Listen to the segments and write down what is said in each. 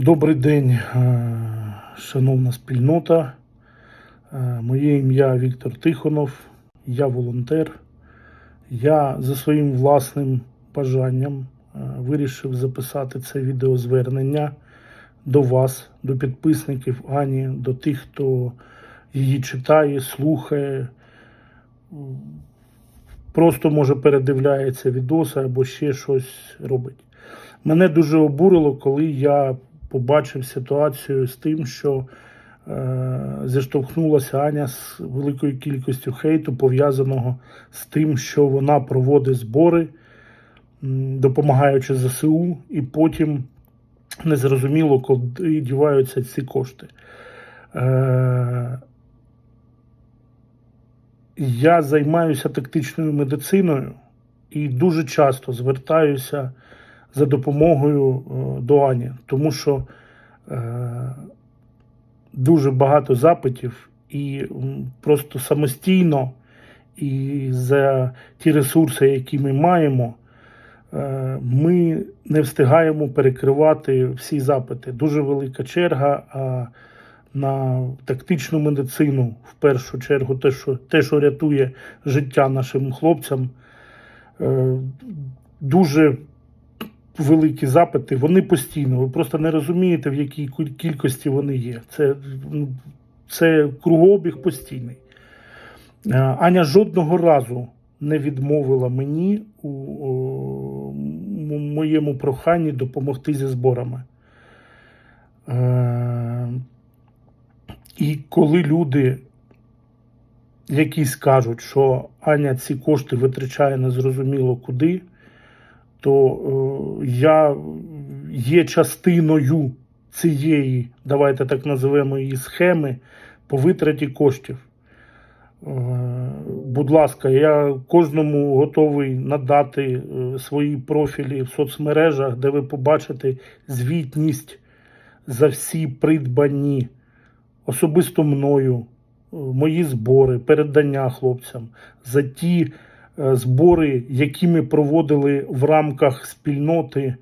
Добрий день, е, шановна спільнота. Е, Моє ім'я Віктор Тихонов, я волонтер. Я за своїм власним бажанням е, вирішив записати це відеозвернення до вас, до підписників Ані, до тих, хто її читає, слухає, просто може передивляється відоси або ще щось робить. Мене дуже обурило, коли я побачив ситуацію з тим, що е, зіштовхнулася Аня з великою кількістю хейту, пов'язаного з тим, що вона проводить збори, допомагаючи ЗСУ, і потім незрозуміло, куди діваються ці кошти. Е, я займаюся тактичною медициною і дуже часто звертаюся за допомогою е, до Ані, тому що е, дуже багато запитів, і просто самостійно і за ті ресурси, які ми маємо, е, ми не встигаємо перекривати всі запити. Дуже велика черга. На тактичну медицину, в першу чергу, те, що, те, що рятує життя нашим хлопцям, дуже великі запити, вони постійно. Ви просто не розумієте, в якій кількості вони є. Це, ну, це кругообіг постійний. Е, Аня жодного разу не відмовила мені у, у моєму проханні допомогти зі зборами. Е, І коли люди якісь кажуть, що Аня ці кошти витрачає незрозуміло куди, то е, я є частиною цієї, давайте так називемо її схеми по витраті коштів. Е, Будь ласка, я кожному готовий надати е, свої профілі в соцмережах, де ви побачите звітність за всі придбані особисто мною, мої збори, передання хлопцям, за ті збори, які ми проводили в рамках спільноти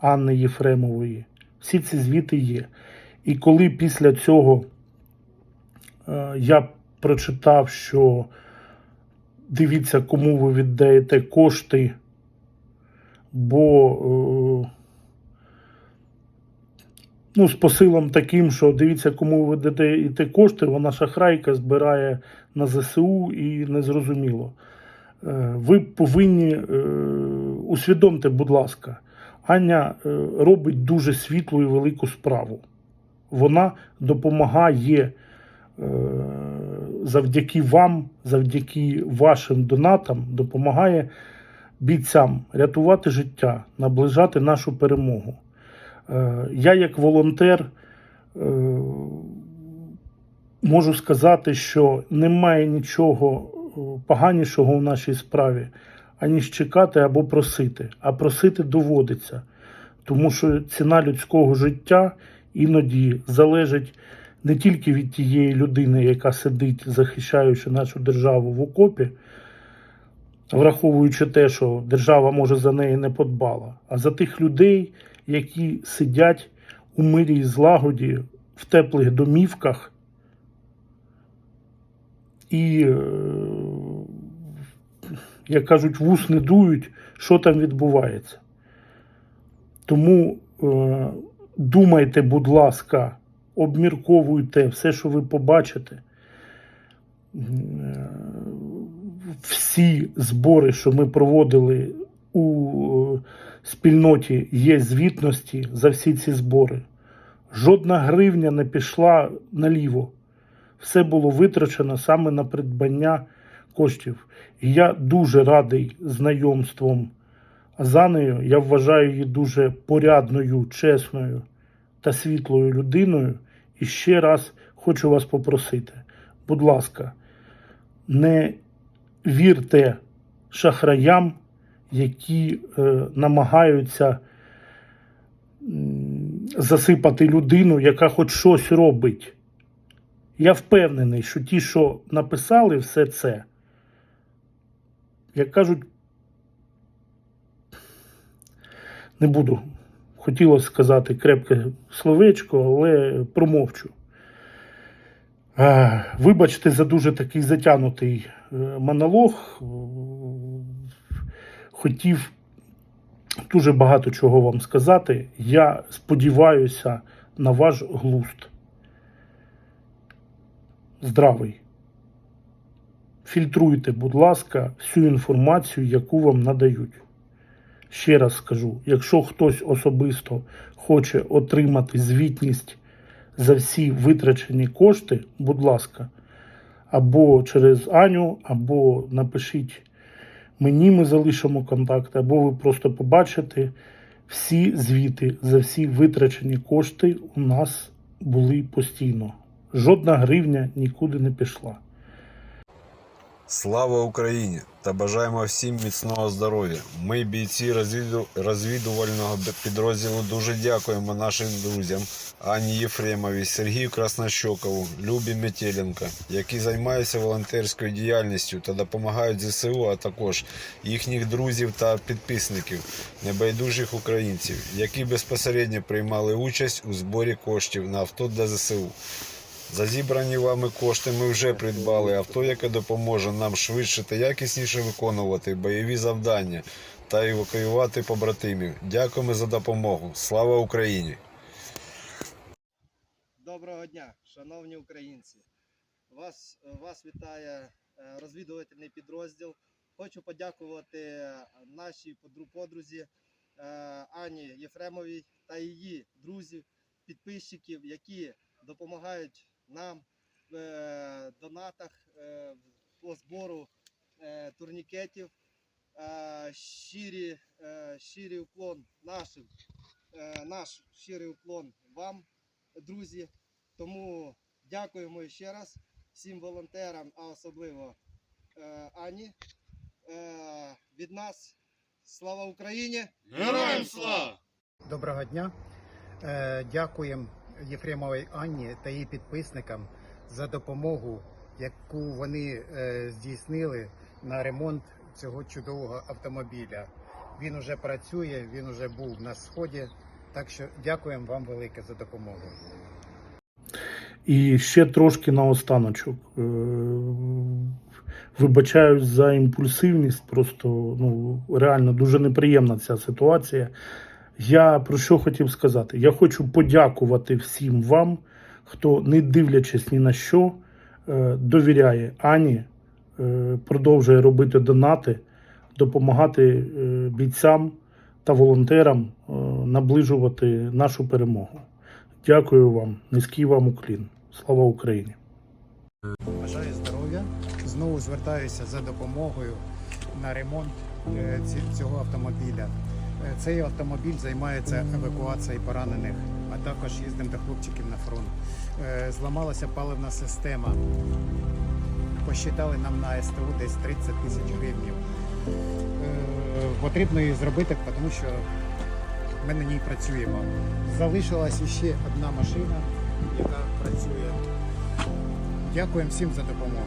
Анни Єфремової. Всі ці звіти є. І коли після цього е, я прочитав, що дивіться, кому ви віддаєте кошти, бо е, ну, з посилом таким, що дивіться, кому ви даєте кошти, вона шахрайка збирає на ЗСУ і незрозуміло. Е, Ви повинні е, усвідомте, будь ласка, Аня е, робить дуже світлу і велику справу. Вона допомагає завдяки вам, завдяки вашим донатам, допомагає бійцям рятувати життя, наближати нашу перемогу. Я, як волонтер, можу сказати, що немає нічого поганішого в нашій справі, аніж чекати або просити. А просити доводиться, тому що ціна людського життя іноді залежить не тільки від тієї людини, яка сидить, захищаючи нашу державу в окопі, враховуючи те, що держава може за неї не подбала, а за тих людей, які сидять у мирі і злагоді в теплих домівках і, е, як кажуть, вус не дують, що там відбувається. Тому е, думайте, будь ласка, обмірковуйте все, що ви побачите. Е, Всі збори, що ми проводили у е, спільноті, є звітності за всі ці збори. Жодна гривня не пішла наліво. Все було витрачено саме на придбання коштів. І я дуже радий знайомством з Анею. Я вважаю її дуже порядною, чесною та світлою людиною. І ще раз хочу вас попросити, будь ласка, не вірте шахраям, які е, намагаються засипати людину, яка хоч щось робить. Я впевнений, що ті, що написали все це, як кажуть, не буду Хотілося сказати крепке словечко, але промовчу. Вибачте за дуже такий затягнутий е, монолог. Хотів дуже багато чого вам сказати. Я сподіваюся на ваш глузд. Здравий. Фільтруйте, будь ласка, всю інформацію, яку вам надають. Ще раз скажу: якщо хтось особисто хоче отримати звітність за всі витрачені кошти, будь ласка, або через Аню, або напишіть мені, ми залишимо контакт, або ви просто побачите всі звіти за всі витрачені кошти у нас були постійно. Жодна гривня нікуди не пішла. Слава Україні та бажаємо всім міцного здоров'я. Ми, бійці розвіду- розвідувального підрозділу, дуже дякуємо нашим друзям Ані Єфремовій, Сергію Краснощокову, Любі Метєленко, які займаються волонтерською діяльністю та допомагають ЗСУ, а також їхніх друзів та підписників, небайдужих українців, які безпосередньо приймали участь у зборі коштів на авто для ЗСУ. За зібрані вами кошти ми вже придбали авто, яке допоможе нам швидше та якісніше виконувати бойові завдання та евакуювати побратимів. Дякуємо за допомогу. Слава Україні! Доброго дня, шановні українці. Вас, вас вітає е, розвідувальний підрозділ. Хочу подякувати е, нашій подру- подрузі е, Ані Єфремовій та її друзів, підписчиків, які допомагають нам в е, донатах е, по збору е, турнікетів. Е, Щирі, е, щирий уклон нашим, е, наш щирий уклон вам, друзі. Тому дякуємо ще раз всім волонтерам, а особливо е, Ані. Е, від нас слава Україні! Героям слава! Доброго дня. Дякуємо Єфремовій Анні та її підписникам за допомогу, яку вони е, здійснили на ремонт цього чудового автомобіля. Він уже працює, він уже був на сході. Так що дякуємо вам велике за допомогу. І ще трошки наостаночок. Е, Вибачаюсь за імпульсивність, просто ну, реально дуже неприємна ця ситуація. Я про що хотів сказати? Я хочу подякувати всім вам, хто, не дивлячись ні на що, е, довіряє Ані, е, продовжує робити донати, допомагати е, бійцям та волонтерам наближувати нашу перемогу. Дякую вам, низький вам уклін. Слава Україні! Бажаю здоров'я. Знову звертаюся за допомогою на ремонт цього автомобіля. Е, Цей автомобіль займається евакуацією поранених, а також їздимо до хлопчиків на фронт. Е, Зламалася паливна система. Посчитали нам на СТО десь 30 тисяч гривень. Потрібно її зробити, тому що ми на ній працюємо. Залишилась ще одна машина, яка працює. Дякуємо всім за допомогу.